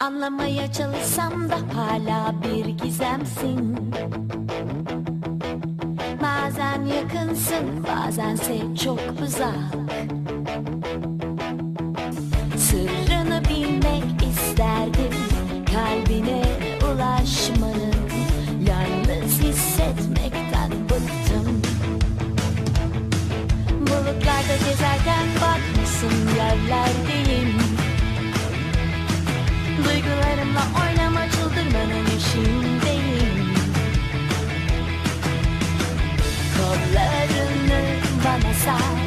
Anlamaya çalışsam da hala bir gizemsin. Bazen yakınsın bazense çok uzak. Sır kollarını bana sar